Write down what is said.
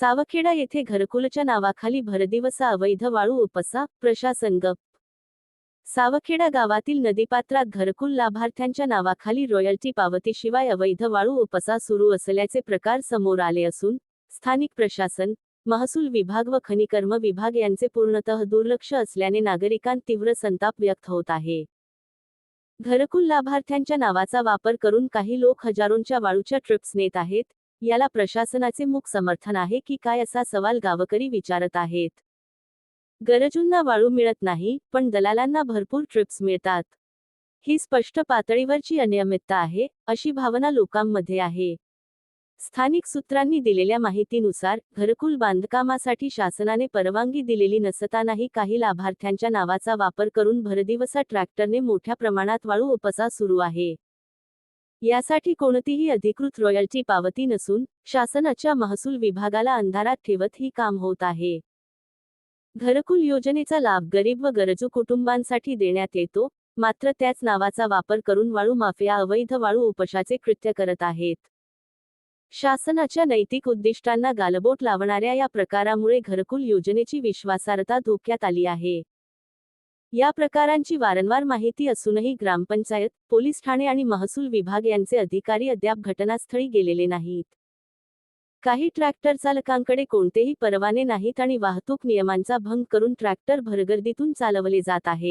सावखेडा येथे घरकुलच्या नावाखाली भरदिवसा अवैध वाळू उपसा प्रशासन गप. सावखेडा गावातील नदीपात्रात घरकुल लाभार्थ्यांच्या नावाखाली रॉयल्टी पावतीशिवाय अवैध वाळू उपसा सुरू असल्याचे प्रकार समोर आले असून स्थानिक प्रशासन महसूल विभाग व खनिकर्म विभाग यांचे पूर्णतः दुर्लक्ष असल्याने नागरिकांत तीव्र संताप व्यक्त होत आहे. घरकुल लाभार्थ्यांच्या नावाचा वापर करून काही लोक हजारोंच्या वाळूच्या ट्रिप्स नेत आहेत याला प्रशासनाचे मूक समर्थन आहे की काय असा सवाल गावकरी विचारत आहेत. गरजूंना वाळू मिळत नाही पण दलालांना भरपूर ट्रिप्स मिळतात. ही स्पष्ट पातळीवरची अनियमितता आहे अशी भावना लोकांमध्ये आहे. स्थानिक सूत्रांनी दिलेल्या माहितीनुसार घरकुल बांधकामासाठी शासनाने परवानगी दिलेली नसतानाही काही लाभार्थ्यांच्या नावाचा वापर करून भरदिवसा ट्रॅक्टरने मोठ्या प्रमाणात वाळू उपसा सुरू आहे. यासाठी कोणतीही अधिकृत रॉयल्टी पावती नसून शासनाच्या महसूल विभागाला अंधारात ठेवत ही काम होत आहे. घरकुल योजनेचा लाभ गरीब व गरजू कुटुंबांसाठी देण्यात येतो मात्र त्याच नावाचा वापर करून वाळू माफिया अवैध वाळू उपशाचे कृत्य करत आहेत. शासनाच्या नैतिक उद्दिष्टांना गालबोट लावणाऱ्या या प्रकारामुळे घरकुल योजनेची विश्वासार्हता धोक्यात आली आहे. या प्रकारांची वारंवार माहिती असूनही ग्रामपंचायत पोलीस ठाणे आणि महसूल विभाग यांचे अधिकारी अद्याप घटनास्थळी गेलेले नाहीत. काही ट्रॅक्टर चालकांकडे कोणतेही परवाने नाहीत आणि वाहतूक नियमांचा भंग करून ट्रॅक्टर भरगर्दीतून चालवले जात आहे.